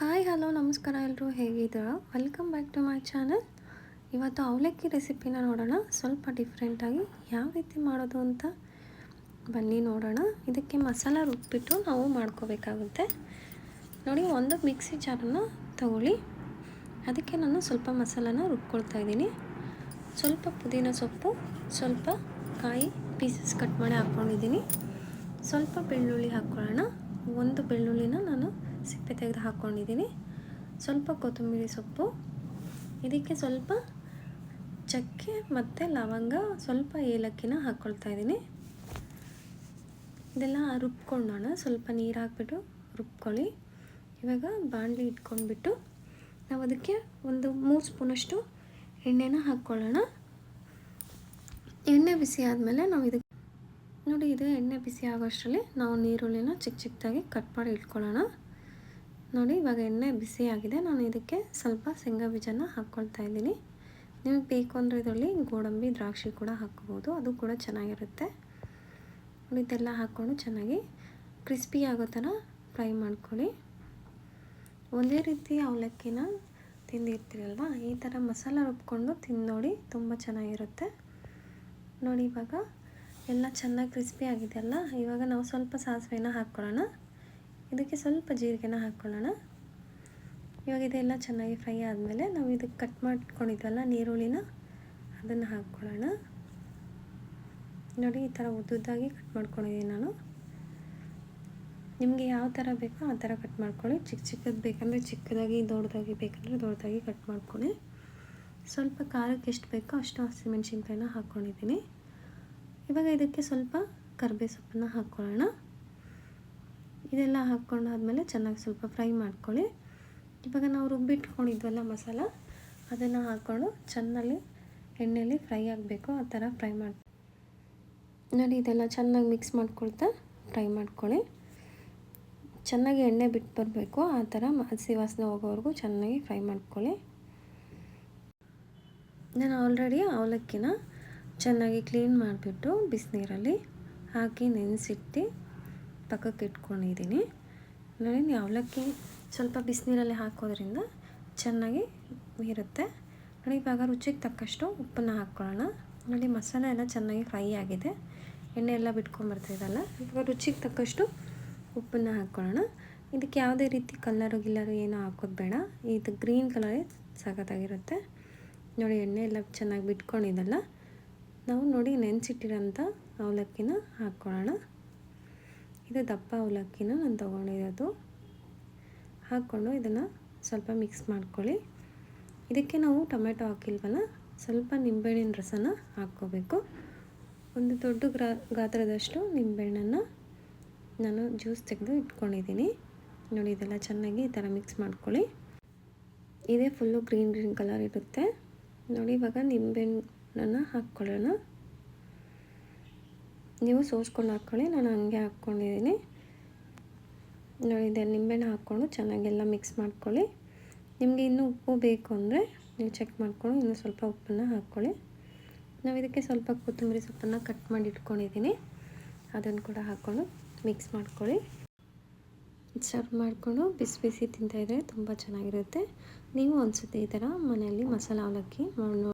Hi, hello, ನಮಸ್ಕಾರ ಎಲ್ಲರೂ ಹೇಗಿದ್ದೀರಾ? Welcome back to my channel ಇವತ್ತು ಅವಲಕ್ಕಿ ರೆಸಿಪಿನ ನೋಡೋಣ. ಸ್ವಲ್ಪ ಡಿಫ್ರೆಂಟಾಗಿ ಯಾವ ರೀತಿ ಮಾಡೋದು ಅಂತ ಬನ್ನಿ ನೋಡೋಣ. ಇದಕ್ಕೆ ಮಸಾಲ ರುಬ್ಬಿಟ್ಟು ನಾವು ಮಾಡ್ಕೋಬೇಕಾಗುತ್ತೆ. ನೋಡಿ, ಒಂದು ಮಿಕ್ಸಿ ಜಾರನ್ನು ತಗೊಳ್ಳಿ. ಅದಕ್ಕೆ ನಾನು ಸ್ವಲ್ಪ ಮಸಾಲನ ರುಬ್ಕೊಳ್ತಾ ಇದ್ದೀನಿ. ಸ್ವಲ್ಪ ಪುದೀನ ಸೊಪ್ಪು, ಸ್ವಲ್ಪ ಕಾಯಿ ಪೀಸಸ್ ಕಟ್ ಮಾಡಿ ಹಾಕ್ಕೊಂಡಿದ್ದೀನಿ ಸ್ವಲ್ಪ ಬೆಳ್ಳುಳ್ಳಿ ಹಾಕ್ಕೊಳ್ಳೋಣ ಒಂದು ಬೆಳ್ಳುಳ್ಳಿನ ನಾನು ಸಿಪ್ಪೆ ತೆಗೆದು ಹಾಕ್ಕೊಂಡಿದ್ದೀನಿ. ಸ್ವಲ್ಪ ಕೊತ್ತಂಬರಿ ಸೊಪ್ಪು, ಇದಕ್ಕೆ ಸ್ವಲ್ಪ ಚಕ್ಕೆ ಮತ್ತು ಲವಂಗ, ಸ್ವಲ್ಪ ಏಲಕ್ಕಿನ ಹಾಕ್ಕೊಳ್ತಾ ಇದ್ದೀನಿ. ಇದೆಲ್ಲ ರುಬ್ಕೊಂಡೋಣ. ಸ್ವಲ್ಪ ನೀರು ಹಾಕ್ಬಿಟ್ಟು ರುಬ್ಕೊಳ್ಳಿ. ಇವಾಗ ಬಾಣಲಿ ಇಟ್ಕೊಂಡ್ಬಿಟ್ಟು ನಾವು ಅದಕ್ಕೆ ಒಂದು ಮೂರು ಸ್ಪೂನಷ್ಟು ಎಣ್ಣೆನ ಹಾಕ್ಕೊಳ್ಳೋಣ. ಎಣ್ಣೆ ಬಿಸಿ ಆದಮೇಲೆ ನಾವು ಇದಕ್ಕೆ ನೋಡಿ, ಇದು ಎಣ್ಣೆ ಬಿಸಿ ಆಗೋಷ್ಟರಲ್ಲಿ ನಾವು ನೀರುಳ್ಳಿನ ಚಿಕ್ಕ ಚಿಕ್ಕದಾಗಿ ಕಟ್ ಮಾಡಿ ಇಟ್ಕೊಳ್ಳೋಣ. ನೋಡಿ, ಇವಾಗ ಎಣ್ಣೆ ಬಿಸಿಯಾಗಿದೆ ನಾನು ಇದಕ್ಕೆ ಸ್ವಲ್ಪ ಶೇಂಗಾ ಬೀಜನ ಹಾಕ್ಕೊಳ್ತಾ ಇದ್ದೀನಿ. ನಿಮಗೆ ಬೇಕು ಅಂದರೆ ಇದರಲ್ಲಿ ಗೋಡಂಬಿ, ದ್ರಾಕ್ಷಿ ಕೂಡ ಹಾಕ್ಕೋಬೋದು. ಅದು ಕೂಡ ಚೆನ್ನಾಗಿರುತ್ತೆ. ಇದೆಲ್ಲ ಹಾಕ್ಕೊಂಡು ಚೆನ್ನಾಗಿ ಕ್ರಿಸ್ಪಿ ಆಗೋ ಥರ ಫ್ರೈ ಮಾಡ್ಕೊಳ್ಳಿ. ಒಂದೇ ರೀತಿ ಅವಲಕ್ಕಿನ ತಿಂದಿರ್ತೀರಲ್ವ ಈ ಥರ ಮಸಾಲ ರುಬ್ಕೊಂಡು ತಿಂದು ನೋಡಿ ತುಂಬ ಚೆನ್ನಾಗಿರುತ್ತೆ. ನೋಡಿ, ಇವಾಗ ಎಲ್ಲ ಚೆನ್ನಾಗಿ ಕ್ರಿಸ್ಪಿ ಆಗಿದೆಯಲ್ಲ ಇವಾಗ ನಾವು ಸ್ವಲ್ಪ ಸಾಸಿವೆನ ಹಾಕ್ಕೊಳ್ಳೋಣ. ಇದಕ್ಕೆ ಸ್ವಲ್ಪ ಜೀರಿಗೆನ ಹಾಕ್ಕೊಳ್ಳೋಣ. ಇವಾಗ ಇದೆಲ್ಲ ಚೆನ್ನಾಗಿ ಫ್ರೈ ಆದಮೇಲೆ ನಾವು ಇದಕ್ಕೆ ಕಟ್ ಮಾಡ್ಕೊಂಡಿದ್ವಲ್ಲ ನೀರುಳ್ಳಿನ, ಅದನ್ನು ಹಾಕ್ಕೊಳ್ಳೋಣ. ನೋಡಿ, ಈ ಥರ ಉದ್ದುದ್ದಾಗಿ ಕಟ್ ಮಾಡ್ಕೊಂಡಿದ್ದೀನಿ ನಾನು. ನಿಮಗೆ ಯಾವ ಥರ ಬೇಕೋ ಆ ಥರ ಕಟ್ ಮಾಡ್ಕೊಳ್ಳಿ. ಚಿಕ್ಕ ಚಿಕ್ಕದು ಬೇಕಂದರೆ ಚಿಕ್ಕದಾಗಿ, ದೊಡ್ಡದಾಗಿ ಬೇಕಂದರೆ ದೊಡ್ಡದಾಗಿ ಕಟ್ ಮಾಡ್ಕೊಳ್ಳಿ. ಸ್ವಲ್ಪ ಖಾರಕ್ಕೆ ಎಷ್ಟು ಬೇಕೋ ಅಷ್ಟು ಹಸಿಮೆಣ್ಸಿನ್ಕಾಯಿನ ಹಾಕ್ಕೊಂಡಿದ್ದೀನಿ. ಇವಾಗ ಇದಕ್ಕೆ ಸ್ವಲ್ಪ ಕರ್ಬೇ ಸೊಪ್ಪನ್ನು ಹಾಕ್ಕೊಳ್ಳೋಣ. ಇದೆಲ್ಲ ಹಾಕ್ಕೊಂಡಾದ್ಮೇಲೆ ಚೆನ್ನಾಗಿ ಸ್ವಲ್ಪ ಫ್ರೈ ಮಾಡ್ಕೊಳ್ಳಿ. ಇವಾಗ ನಾವು ರುಬ್ಬಿಟ್ಕೊಂಡಿದ್ವಲ್ಲ ಮಸಾಲ, ಅದನ್ನು ಹಾಕ್ಕೊಂಡು ಚೆನ್ನಾಗಿ ಎಣ್ಣೆಯಲ್ಲಿ ಫ್ರೈ ಆಗಬೇಕು, ಆ ಥರ ಫ್ರೈ ಮಾಡಿ ನೋಡಿ ಇದೆಲ್ಲ ಚೆನ್ನಾಗಿ ಮಿಕ್ಸ್ ಮಾಡ್ಕೊಳ್ತಾ ಫ್ರೈ ಮಾಡ್ಕೊಳ್ಳಿ. ಚೆನ್ನಾಗಿ ಎಣ್ಣೆ ಬಿಟ್ಟು ಬರಬೇಕು, ಆ ಥರ ಹಸಿ ವಾಸನೆ ಹೋಗೋವರೆಗೂ ಚೆನ್ನಾಗಿ ಫ್ರೈ ಮಾಡ್ಕೊಳ್ಳಿ. ನಾನು ಆಲ್ರೆಡಿ ಅವಲಕ್ಕಿನ ಚೆನ್ನಾಗಿ ಕ್ಲೀನ್ ಮಾಡಿಬಿಟ್ಟು ಬಿಸಿನೀರಲ್ಲಿ ಹಾಕಿ ನೆನೆಸಿಟ್ಟು ಪಕ್ಕಕ್ಕೆ ಇಟ್ಕೊಂಡಿದ್ದೀನಿ. ನೋಡಿ ಅವಲಕ್ಕಿ ಸ್ವಲ್ಪ ಬಿಸಿನೀರಲ್ಲಿ ಹಾಕೋದ್ರಿಂದ ಚೆನ್ನಾಗಿ ಇರುತ್ತೆ. ನೋಡಿ, ಇವಾಗ ರುಚಿಗೆ ತಕ್ಕಷ್ಟು ಉಪ್ಪನ್ನು ಹಾಕ್ಕೊಳ್ಳೋಣ ನೋಡಿ, ಮಸಾಲೆ ಎಲ್ಲ ಚೆನ್ನಾಗಿ ಫ್ರೈ ಆಗಿದೆ. ಎಣ್ಣೆ ಎಲ್ಲ ಬಿಟ್ಕೊಂಬರ್ತಿದಲ್ಲ ಇವಾಗ ರುಚಿಗೆ ತಕ್ಕಷ್ಟು ಉಪ್ಪನ್ನು ಹಾಕ್ಕೊಳ್ಳೋಣ ಇದಕ್ಕೆ ಯಾವುದೇ ರೀತಿ ಕಲ್ಲರು ಗಿಲ್ಲರು ಏನೂ ಹಾಕೋದು ಬೇಡ. ಇದು ಗ್ರೀನ್ ಕಲರೇ ಸಖತ್ತಾಗಿರುತ್ತೆ. ನೋಡಿ, ಎಣ್ಣೆ ಎಲ್ಲ ಚೆನ್ನಾಗಿ ಬಿಟ್ಕೊಂಡಿದ್ದಲ್ಲ. ನಾವು ನೋಡಿ ನೆನೆಸಿಟ್ಟಿರೋಂಥ ಅವಲಕ್ಕಿನ ಹಾಕ್ಕೊಳ್ಳೋಣ ಇದು ದಪ್ಪ ಅವಲಕ್ಕಿನ ನಾನು ತೊಗೊಂಡಿರೋದು. ಹಾಕ್ಕೊಂಡು ಇದನ್ನು ಸ್ವಲ್ಪ ಮಿಕ್ಸ್ ಮಾಡ್ಕೊಳ್ಳಿ. ಇದಕ್ಕೆ ನಾವು ಟೊಮೆಟೊ ಹಾಕಿಲ್ವಲ್ಲ, ಸ್ವಲ್ಪ ನಿಂಬೆಹಣ್ಣಿನ ರಸನ ಹಾಕ್ಕೋಬೇಕು. ಒಂದು ದೊಡ್ಡ ಗ್ರಾ, ಗಾತ್ರದಷ್ಟು ನಿಂಬೆಹಣ್ಣನ್ನು ನಾನು ಜ್ಯೂಸ್ ತೆಗೆದು ಇಟ್ಕೊಂಡಿದ್ದೀನಿ. ನೋಡಿ, ಇದೆಲ್ಲ ಚೆನ್ನಾಗಿ ಈ ಥರ ಮಿಕ್ಸ್ ಮಾಡ್ಕೊಳ್ಳಿ. ಇದೇ ಫುಲ್ಲು ಗ್ರೀನ್ ಗ್ರೀನ್ ಕಲರ್ ಇರುತ್ತೆ. ನೋಡಿ, ಇವಾಗ ನಿಂಬೆಹಣ್ಣನ್ನು ಹಾಕ್ಕೊಳ್ಳೋಣ. ನೀವು ಸೋಸ್ಕೊಂಡು ಹಾಕ್ಕೊಳ್ಳಿ, ನಾನು ಹಂಗೆ ಹಾಕ್ಕೊಂಡಿದ್ದೀನಿ. ನೋಡಿ ಇದೆ ನಿಂಬೆಹಣ್ಣು ಹಾಕ್ಕೊಂಡು ಚೆನ್ನಾಗೆಲ್ಲ ಮಿಕ್ಸ್ ಮಾಡ್ಕೊಳ್ಳಿ. ನಿಮಗೆ ಇನ್ನೂ ಉಪ್ಪು ಬೇಕು ಅಂದರೆ ನೀವು ಚೆಕ್ ಮಾಡಿಕೊಂಡು ಇನ್ನೂ ಸ್ವಲ್ಪ ಉಪ್ಪನ್ನು ಹಾಕ್ಕೊಳ್ಳಿ. ನಾವು ಇದಕ್ಕೆ ಸ್ವಲ್ಪ ಕೊತ್ತಂಬರಿ ಸೊಪ್ಪನ್ನು ಕಟ್ ಮಾಡಿ ಇಟ್ಕೊಂಡಿದ್ದೀನಿ. ಅದನ್ನು ಕೂಡ ಹಾಕ್ಕೊಂಡು ಮಿಕ್ಸ್ ಮಾಡ್ಕೊಳ್ಳಿ. ಸರ್ವ್ ಮಾಡಿಕೊಂಡು ಬಿಸಿ ಬಿಸಿ ತಿಂತಾಯಿದ್ರೆ ತುಂಬ ಚೆನ್ನಾಗಿರುತ್ತೆ. ನೀವು ಒಂದು ಈ ಥರ ಮನೆಯಲ್ಲಿ ಮಸಾಲ ಅವಲಕ್ಕಿ